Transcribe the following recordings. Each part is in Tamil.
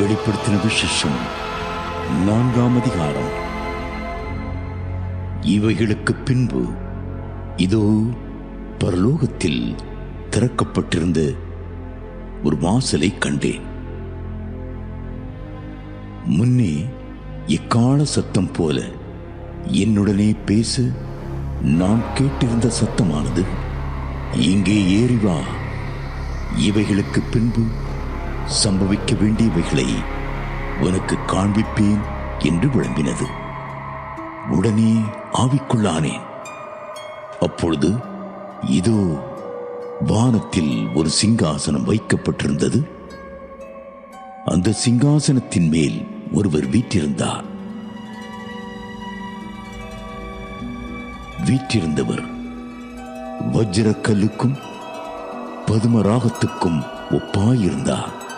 வெளிப்படுத்தின விசேஷம் நான்காம் அதிகாரம். இவைகளுக்கு பின்பு இதோ பரலோகத்தில் திறக்கப்பட்டிருந்த ஒரு வாசலை கண்டேன். முன்னே எக்கால சத்தம் போல என்னுடனே பேச நான் கேட்டிருந்த சத்தமானது இங்கே ஏறி வா. இவைகளுக்கு பின்பு சம்பவிக்க வேண்டியவைகளை உனக்கு காண்பிப்பேன் என்று விளம்பினது. உடனே ஆவிக்குள்ளானேன். அப்பொழுது இதோ வானத்தில் ஒரு சிங்காசனம் வைக்கப்பட்டிருந்தது. அந்த சிங்காசனத்தின் மேல் ஒருவர் வீற்றிருந்தார். வீற்றிருந்தவர் வஜ்ரக்கல்லுக்கும் பதுமராகத்துக்கும் ஒப்பாயிருந்தார்.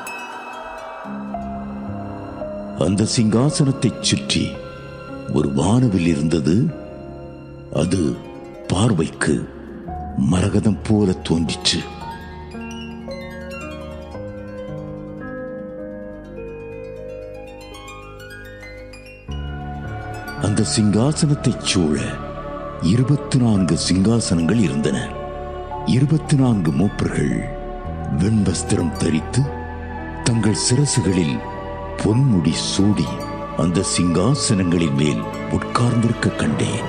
அந்த சிங்காசனத்தைச் சுற்றி ஒரு வானவில் இருந்தது. அது பார்வைக்கு மரகதம் போல தோன்றிற்று. அந்த சிங்காசனத்தைச் சூழ இருபத்தி நான்கு சிங்காசனங்கள் இருந்தன. இருபத்தி நான்கு மூப்பர்கள் வெண்வஸ்திரம் தரித்து தங்கள் சிரசுகளில் பொன்முடி சூடி அந்த சிங்காசனங்களின் மேல் உட்கார்ந்திருக்க கண்டேன்.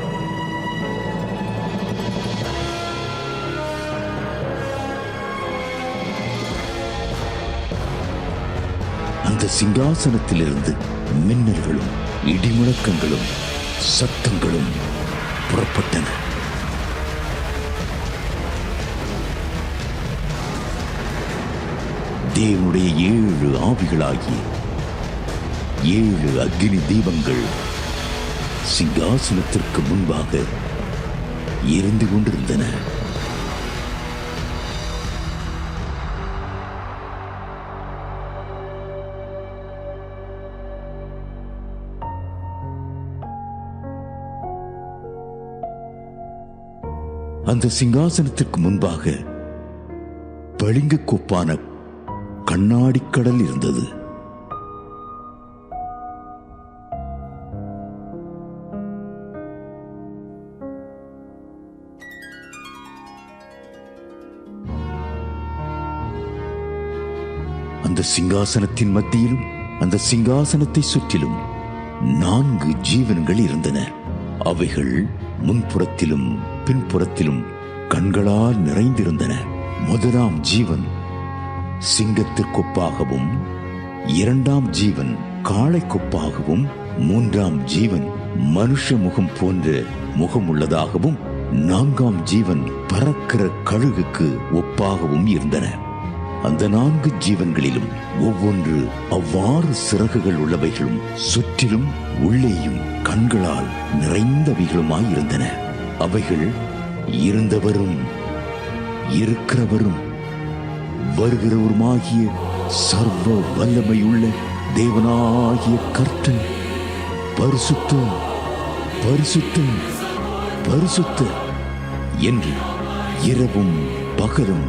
அந்த சிங்காசனத்திலிருந்து மின்னல்களும் இடிமுழக்கங்களும் சத்தங்களும் புறப்பட்டன. தேவனுடைய ஏழு ஆவிகளாகிய ஏழு அக்னி தீபங்கள் சிங்காசனத்திற்கு முன்பாக எரிந்து கொண்டிருந்தன. அந்த சிங்காசனத்திற்கு முன்பாக பளிங்கு கோப்பான கண்ணாடிக் கடல் இருந்தது. அந்த சிங்காசனத்தின் மத்தியிலும் அந்த சிங்காசனத்தை சுற்றிலும் நான்கு ஜீவன்கள் இருந்தன. அவைகள் முன்புறத்திலும் பின்புறத்திலும் கண்களால் நிறைந்திருந்தன. முதலாம் ஜீவன் சிங்கத்திற்கொப்பாகவும் இரண்டாம் ஜீவன் காளைக்கொப்பாகவும் மூன்றாம் ஜீவன் மனுஷ முகம் போன்ற முகம் உள்ளதாகவும் நான்காம் ஜீவன் பறக்கிற கழுகுக்கு ஒப்பாகவும் இருந்தன. அந்த நான்கு ஜீவன்களிலும் ஒவ்வொன்று அவ்வாறு சிறகுகள் உள்ளவைகளும் சுற்றிலும் உள்ளேயும் கண்களால் நிறைந்தவைகளுமாயிருந்தன அவைகள் இருந்தவரும் இருக்கிறவரும் வருகிறவருமாகிய சர்வ வல்லமையுள்ள தேவனாகிய கர்த்தன் பரிசுத்தம் பரிசுத்தம் பரிசுத்த என்று இரவும் பகலும்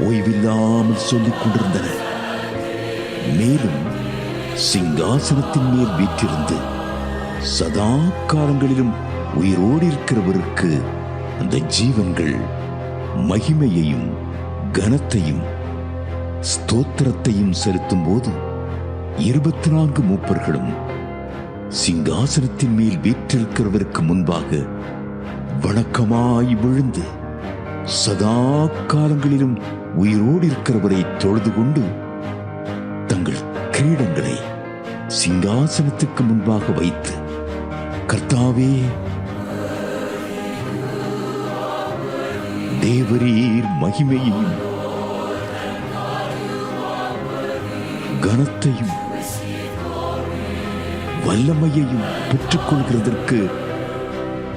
ஓய்வில்லாமல் சொல்லிக் கொண்டிருந்தனர் மேலும் சிங்காசனத்தின் மேல் வீற்றிருந்து சதா காலங்களிலும் உயிரோடு இருக்கிறவருக்கு அந்த ஜீவன்கள் மகிமையையும் கனத்தையும் ஸ்தோத்திரத்தையும் செலுத்தும் போது இருபத்தி நான்கு மூப்பர்களும் சிங்காசனத்தின் மேல் வீற்றிருக்கிறவருக்கு முன்பாக வணக்கமாய் விழுந்து சதா காலங்களிலும் உயிரோடு இருக்கிறவரை தொழுது கொண்டு தங்கள் கிரீடங்களை சிங்காசனத்துக்கு முன்பாக வைத்து கர்த்தாவே தேவரீர் மகிமையையும் கனத்தையும் வல்லமையையும் பெற்றுக்கொள்கிறதற்கு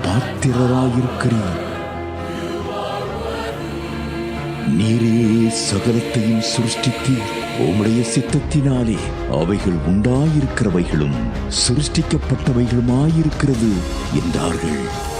பாத்திரராயிருக்கிறீர். நீரே சகலத்தையும் சிருஷ்டித்தீர். உம்முடைய சித்தத்தினாலே அவைகள் உண்டாயிருக்கிறவைகளும் சிருஷ்டிக்கப்பட்டவைகளுமாயிருக்கிறது என்றார்கள்.